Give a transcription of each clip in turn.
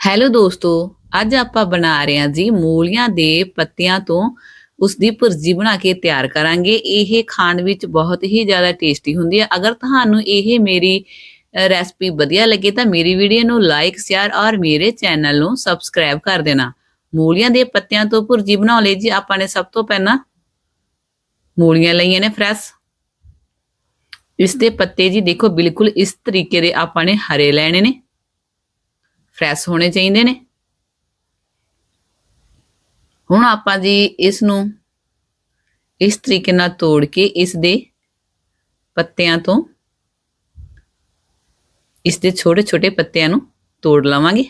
Hello ਦੋਸਤੋ, ਅੱਜ ਆਪਾਂ ਬਣਾ ਰਹੇ ਹਾਂ ਜੀ ਮੂਲੀਆਂ ਦੇ ਪੱਤਿਆਂ ਤੋਂ ਉਸ ਦੀ ਭੁਰਜੀ ਬਣਾ ਕੇ ਤਿਆਰ ਕਰਾਂਗੇ। ਇਹ ਖਾਣ ਵਿੱਚ ਬਹੁਤ ਹੀ ਜ਼ਿਆਦਾ ਟੇਸਟੀ ਹੁੰਦੀ ਹੈ। ਅਗਰ ਤੁਹਾਨੂੰ ਇਹ ਮੇਰੀ ਰੈਸਪੀ ਵਧੀਆ ਲੱਗੇ ਤਾਂ ਮੇਰੀ ਵੀਡੀਓ ਨੂੰ ਲਾਈਕ ਸ਼ੇਅਰ ਔਰ ਮੇਰੇ ਚੈਨਲ ਨੂੰ ਸਬਸਕ੍ਰਾਈਬ ਕਰ ਦੇਣਾ। ਮੂਲੀਆਂ ਦੇ ਪੱਤਿਆਂ ਤੋਂ ਭੁਰਜੀ ਬਣਾਉਣ ਲਈ ਜੀ। ਆਪਾਂ ਨੇ ਸਭ ਤੋਂ ਪਹਿਲਾਂ ਮੂਲੀਆਂ ਲਈਆਂ ਨੇ ਫਰੈਸ਼ ਇਸ ਦੇ ਪੱਤੇ ਜੀ ਦੇਖੋ ਬਿਲਕੁਲ ਇਸ ਤਰੀਕੇ ਦੇ ਆਪਾਂ ਨੇ ਹਰੇ ਲੈਣੇ ਨੇ। ਫਰੈਸ਼ ਹੋਣੇ ਚਾਹੀਦੇ ਨੇ। ਹੁਣ ਆਪਾਂ ਜੀ ਇਸ ਨੂੰ ਇਸ ਤਰੀਕੇ ਨਾਲ ਤੋੜ ਕੇ ਇਸ ਦੇ ਪੱਤਿਆਂ ਤੋਂ ਇਸ ਦੇ ਛੋਟੇ ਛੋਟੇ ਪੱਤਿਆਂ ਨੂੰ ਤੋੜ ਲਵਾਂਗੇ।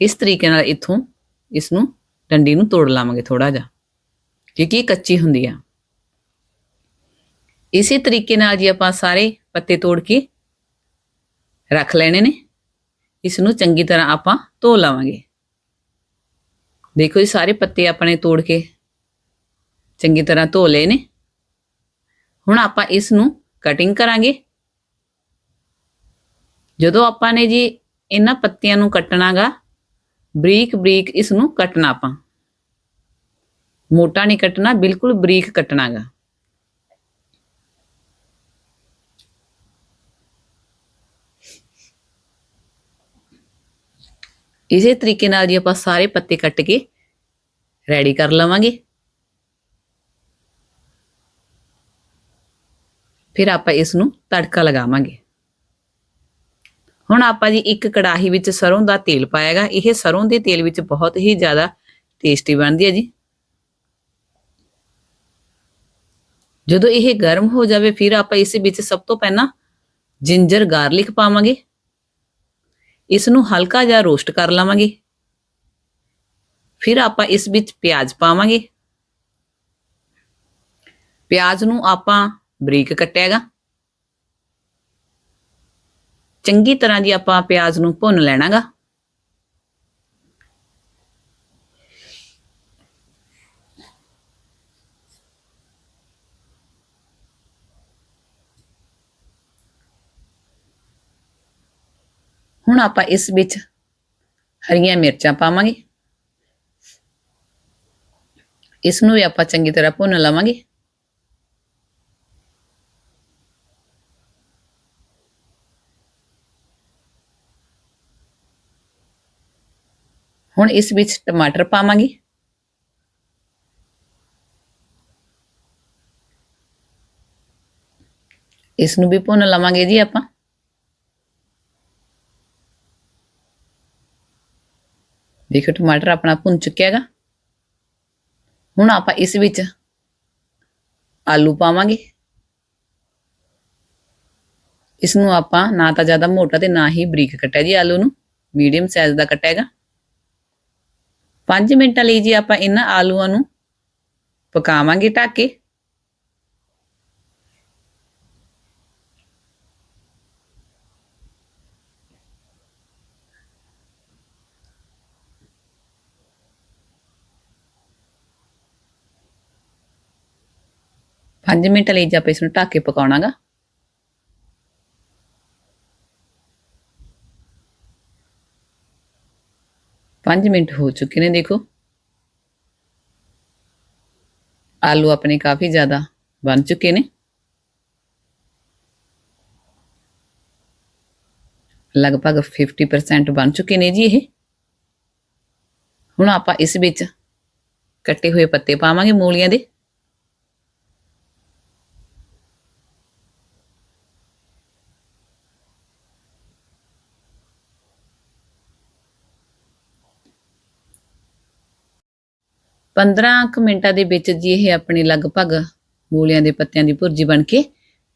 ਇਸ ਤਰੀਕੇ ਨਾਲ ਇਥੋਂ ਇਸ ਨੂੰ ਡੰਡੀ ਨੂੰ ਤੋੜ ਲਾਵਾਂਗੇ ਥੋੜਾ ਜਿਹਾ, ਕਿਉਂਕਿ ਇਹ ਕੱਚੀ ਹੁੰਦੀ ਆ। ਇਸੇ ਤਰੀਕੇ ਨਾਲ ਜੀ ਆਪਾਂ ਸਾਰੇ ਪੱਤੇ ਤੋੜ ਕੇ ਰੱਖ ਲੈਣੇ ਨੇ। ਇਸ ਨੂੰ ਚੰਗੀ ਤਰ੍ਹਾਂ ਆਪਾਂ ਧੋ ਲਾਵਾਂਗੇ। ਦੇਖੋ ਜੀ, ਸਾਰੇ ਪੱਤੇ ਆਪਣੇ ਤੋੜ ਕੇ ਚੰਗੀ ਤਰ੍ਹਾਂ ਧੋ ਲਏ ਨੇ। ਹੁਣ ਆਪਾਂ ਇਸ ਨੂੰ ਕਟਿੰਗ ਕਰਾਂਗੇ। ਜਦੋਂ ਆਪਾਂ ਨੇ ਜੀ ਇਹਨਾਂ ਪੱਤਿਆਂ ਨੂੰ ਕੱਟਣਾਗਾ, ਬਰੀਕ ਬਰੀਕ ਇਸ ਨੂੰ ਕੱਟਣਾ ਆਪਾਂ। ਮੋਟਾ ਨਹੀਂ ਕੱਟਣਾ, ਬਿਲਕੁਲ ਬਰੀਕ ਕੱਟਣਾਗਾ। ਇਸੇ ਤਰੀਕੇ ਨਾਲ ਜੀ ਆਪਾਂ ਸਾਰੇ ਪੱਤੇ ਕੱਟ ਕੇ ਰੈਡੀ ਕਰ ਲਵਾਂਗੇ। ਫਿਰ ਆਪਾਂ ਇਸ ਨੂੰ ਤੜਕਾ ਲਗਾਵਾਂਗੇ। ਹੁਣ ਆਪਾਂ ਜੀ ਇੱਕ ਕੜਾਹੀ ਵਿੱਚ ਸਰੋਂ ਦਾ ਤੇਲ ਪਾਇਆਗਾ। ਇਹ ਸਰੋਂ ਦੇ ਤੇਲ ਵਿੱਚ ਬਹੁਤ ਹੀ ਜ਼ਿਆਦਾ ਟੇਸਟੀ ਬਣਦੀ ਹੈ ਜੀ। ਜਦੋਂ ਇਹ ਗਰਮ ਹੋ ਜਾਵੇ, ਫਿਰ ਆਪਾਂ ਇਸ ਵਿੱਚ ਸਭ ਤੋਂ ਪਹਿਲਾਂ ਜਿੰਜਰ ਗਾਰਲਿਕ ਪਾਵਾਂਗੇ। ਇਸ ਨੂੰ ਹਲਕਾ ਜਿਹਾ ਰੋਸਟ ਕਰ ਲਵਾਂਗੇ। ਫਿਰ ਆਪਾਂ ਇਸ ਵਿੱਚ ਪਿਆਜ਼ ਪਾਵਾਂਗੇ। ਪਿਆਜ਼ ਨੂੰ ਆਪਾਂ ਬਰੀਕ ਕੱਟਿਆਗਾ ਚੰਗੀ ਤਰ੍ਹਾਂ ਜੀ ਆਪਾਂ ਪਿਆਜ਼ ਨੂੰ ਭੁੰਨ ਲੈਣਾਗਾ। ਹੁਣ ਆਪਾਂ ਇਸ ਵਿੱਚ ਹਰੀਆਂ ਮਿਰਚਾਂ ਪਾਵਾਂਗੇ। ਇਸ ਨੂੰ ਵੀ ਆਪਾਂ ਚੰਗੀ ਤਰ੍ਹਾਂ ਭੁੰਨ ਲਵਾਂਗੇ। ਹੁਣ ਇਸ ਵਿੱਚ ਟਮਾਟਰ ਪਾਵਾਂਗੇ। ਇਸ ਨੂੰ ਵੀ ਭੁੰਨ ਲਵਾਂਗੇ ਜੀ ਆਪਾਂ। ਦੇਖੋ ਟਮਾਟਰ ਆਪਣਾ ਭੁੰਨ ਚੁੱਕਿਆ ਹੈਗਾ। ਹੁਣ ਆਪਾਂ ਇਸ ਵਿੱਚ ਆਲੂ ਪਾਵਾਂਗੇ। ਇਸ ਨੂੰ ਆਪਾਂ ਨਾ ਤਾਂ ਜ਼ਿਆਦਾ ਮੋਟਾ ਤੇ ਨਾ ਹੀ ਬਰੀਕ ਕੱਟਿਆ ਜੀ ਆਲੂ ਨੂੰ। ਮੀਡੀਅਮ ਸਾਈਜ਼ ਦਾ ਕੱਟਿਆ ਹੈਗਾ। 5 ਮਿੰਟਾਂ ਲਈ ਜੀ ਆਪਾਂ ਇਹਨਾਂ ਆਲੂਆਂ ਨੂੰ ਪਕਾਵਾਂਗੇ ਢੱਕ ਕੇ। ਪੰਜ ਮਿੰਟ ਲਈ ਜੀ ਆਪਾਂ ਇਸ ਨੂੰ ਢੱਕ ਕੇ ਪਕਾਉਣਾਗਾ। ਪੰਜ ਮਿੰਟ ਹੋ ਚੁੱਕੇ ਨੇ, ਦੇਖੋ। ਆਲੂ ਆਪਣੇ ਕਾਫੀ ਜ਼ਿਆਦਾ ਬਣ ਚੁੱਕੇ ਨੇ। ਲਗਭਗ 50% ਬਣ ਚੁੱਕੇ ਨੇ ਜੀ ਇਹ। ਹੁਣ ਆਪਾਂ ਇਸ ਵਿੱਚ ਕੱਟੇ ਹੋਏ ਪੱਤੇ ਪਾਵਾਂਗੇ ਮੂਲੀਆਂ ਦੇ। ਪੰਦਰਾਂ ਕੁ ਮਿੰਟਾਂ ਦੇ ਵਿੱਚ ਜੀ ਇਹ ਆਪਣੀ ਲਗਭਗ ਮੂਲੀਆਂ ਦੇ ਪੱਤਿਆਂ ਦੀ ਭੁਰਜੀ ਬਣ ਕੇ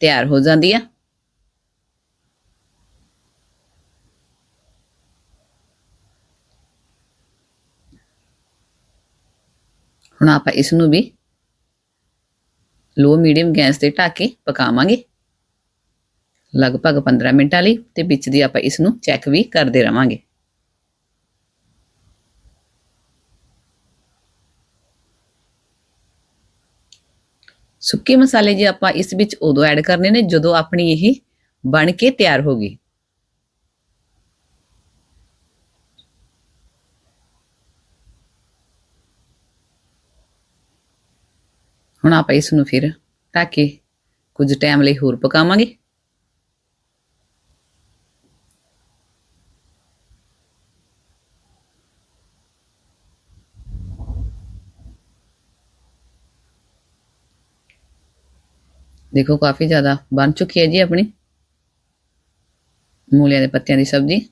ਤਿਆਰ ਹੋ ਜਾਂਦੀ ਆ। ਹੁਣ ਆਪਾਂ ਇਸ ਨੂੰ ਵੀ ਲੋ ਮੀਡੀਅਮ ਗੈਸ ਤੇ ਢੱਕ ਕੇ ਪਕਾਵਾਂਗੇ। ਲਗਭਗ 15 ਮਿੰਟਾਂ ਲਈ ਤੇ ਵਿੱਚ ਦੀ ਆਪਾਂ ਇਸ ਨੂੰ ਚੈੱਕ ਵੀ ਕਰਦੇ ਰਵਾਂਗੇ। ਸੁੱਕੇ ਮਸਾਲੇ ਜੇ ਆਪਾਂ ਇਸ ਵਿੱਚ ਉਦੋਂ ਐਡ ਕਰਨੇ ਨੇ ਜਦੋਂ ਆਪਣੀ ਇਹ ਬਣ ਕੇ ਤਿਆਰ ਹੋ ਗਈ। ਹੁਣ ਆਪਾਂ ਇਸ ਨੂੰ ਫਿਰ ਢੱਕ ਕੇ ਕੁਝ ਟਾਈਮ ਲਈ ਹੋਰ ਪਕਾਵਾਂਗੇ। ਦੇਖੋ ਕਾਫੀ ਜ਼ਿਆਦਾ ਬਣ ਚੁੱਕੀ ਹੈ ਜੀ ਆਪਣੀ। ਮੂਲੀਆਂ ਦੇ ਪੱਤਿਆਂ ਦੀ ਸਬਜ਼ੀ।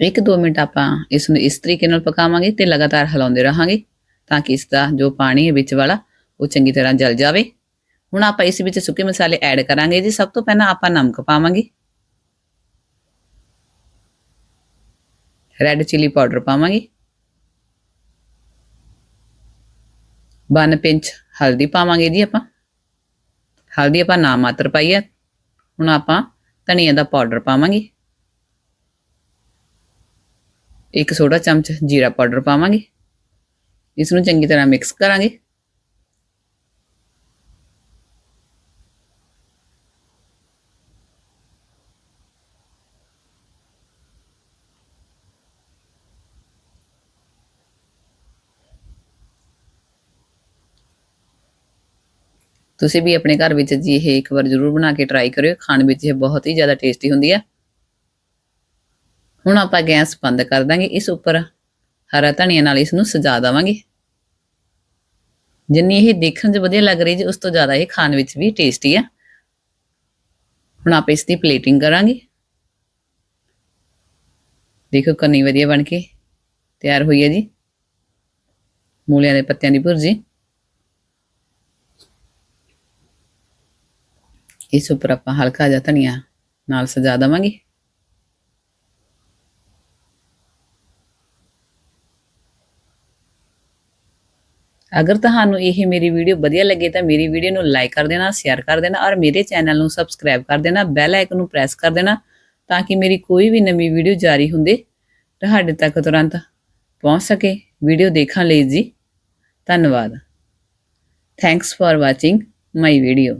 ਇੱਕ ਦੋ ਮਿੰਟ ਆਪਾਂ ਇਸ ਨੂੰ ਇਸ ਤਰੀਕੇ ਨਾਲ ਪਕਾਵਾਂਗੇ ਤੇ ਲਗਾਤਾਰ ਹਿਲਾਉਂਦੇ ਰਹਾਂਗੇ ਤਾਂ ਕਿ ਇਸ ਦਾ ਜੋ ਪਾਣੀ ਹੈ ਵਿੱਚ ਵਾਲਾ, ਉਹ ਚੰਗੀ ਤਰ੍ਹਾਂ ਜਲ ਜਾਵੇ। ਹੁਣ ਆਪਾਂ ਇਸ ਵਿੱਚ ਸੁੱਕੇ ਮਸਾਲੇ ਐਡ ਕਰਾਂਗੇ ਜੀ। ਸਭ ਤੋਂ ਪਹਿਲਾਂ ਆਪਾਂ ਨਮਕ ਪਾਵਾਂਗੇ। ਰੈੱਡ ਚਿਲੀ ਪਾਊਡਰ ਪਾਵਾਂਗੇ। ਵਨ ਪਿੰਚ ਹਲਦੀ ਪਾਵਾਂਗੇ ਜੀ ਆਪਾਂ। ਹਲਦੀ ਆਪਾਂ ਨਾ ਮਾਤਰ ਪਾਈ ਹੈ ਹੁਣ ਆਪਾਂ ਧਨੀਆ ਦਾ ਪਾਊਡਰ ਪਾਵਾਂਗੇ। ਇੱਕ ਛੋਟਾ ਚਮਚ ਜੀਰਾ ਪਾਊਡਰ ਪਾਵਾਂਗੇ। ਇਸ ਨੂੰ ਚੰਗੀ ਤਰ੍ਹਾਂ ਮਿਕਸ ਕਰਾਂਗੇ। ਤੁਸੀਂ ਵੀ ਆਪਣੇ ਘਰ ਵਿੱਚ ਜੀ ਇਹ ਇੱਕ ਵਾਰ ਜ਼ਰੂਰ ਬਣਾ ਕੇ ਟਰਾਈ ਕਰਿਓ, ਖਾਣ ਵਿੱਚ ਇਹ ਬਹੁਤ ਹੀ ਜ਼ਿਆਦਾ ਟੇਸਟੀ ਹੁੰਦੀ ਹੈ ਹੁਣ ਆਪਾਂ ਗੈਸ ਬੰਦ ਕਰ ਦਾਂਗੇ, ਇਸ ਉੱਪਰ ਹਰਾ ਧਨੀਆ ਨਾਲ ਇਸ ਨੂੰ ਸਜਾ ਦੇਵਾਂਗੇ। ਜਿੰਨੀ ਇਹ ਦੇਖਣ 'ਚ ਵਧੀਆ ਲੱਗ ਰਹੀ ਜੀ, ਉਸ ਤੋਂ ਜ਼ਿਆਦਾ ਇਹ ਖਾਣ ਵਿੱਚ ਵੀ ਟੇਸਟੀ ਆ। ਹੁਣ ਆਪਾਂ ਇਸ ਦੀ ਪਲੇਟਿੰਗ ਕਰਾਂਗੇ। ਦੇਖੋ ਕਿੰਨੀ ਵਧੀਆ ਬਣ ਕੇ ਤਿਆਰ ਹੋਈ ਹੈ ਜੀ। ਮੂਲਿਆਂ ਦੇ ਪੱਤਿਆਂ ਦੀ ਭੁਰਜੀ। ਇਸ ਉੱਪਰ ਆਪਾਂ ਹਲਕਾ ਜਿਹਾ ਧਨੀਆ ਨਾਲ ਸਜਾ ਦੇਵਾਂਗੇ। ਅਗਰ ਤੁਹਾਨੂੰ ਇਹ ਮੇਰੀ ਵੀਡੀਓ ਵਧੀਆ ਲੱਗੇ ਤਾਂ ਮੇਰੀ ਵੀਡੀਓ ਨੂੰ ਲਾਈਕ ਕਰ ਦੇਣਾ ਸ਼ੇਅਰ ਕਰ ਦੇਣਾ ਔਰ ਮੇਰੇ ਚੈਨਲ ਨੂੰ ਸਬਸਕ੍ਰਾਈਬ ਕਰ ਦੇਣਾ ਬੈਲ ਆਈਕਨ ਨੂੰ ਪ੍ਰੈਸ ਕਰ ਦੇਣਾ ਤਾਂ ਕਿ ਮੇਰੀ ਕੋਈ ਵੀ ਨਵੀਂ ਵੀਡੀਓ ਜਾਰੀ ਹੁੰਦੇ ਤੁਹਾਡੇ ਤੱਕ ਤੁਰੰਤ ਪਹੁੰਚ ਸਕੇ। ਵੀਡੀਓ ਦੇਖਣ ਲਈ ਜੀ, ਧੰਨਵਾਦ। Thanks for watching my video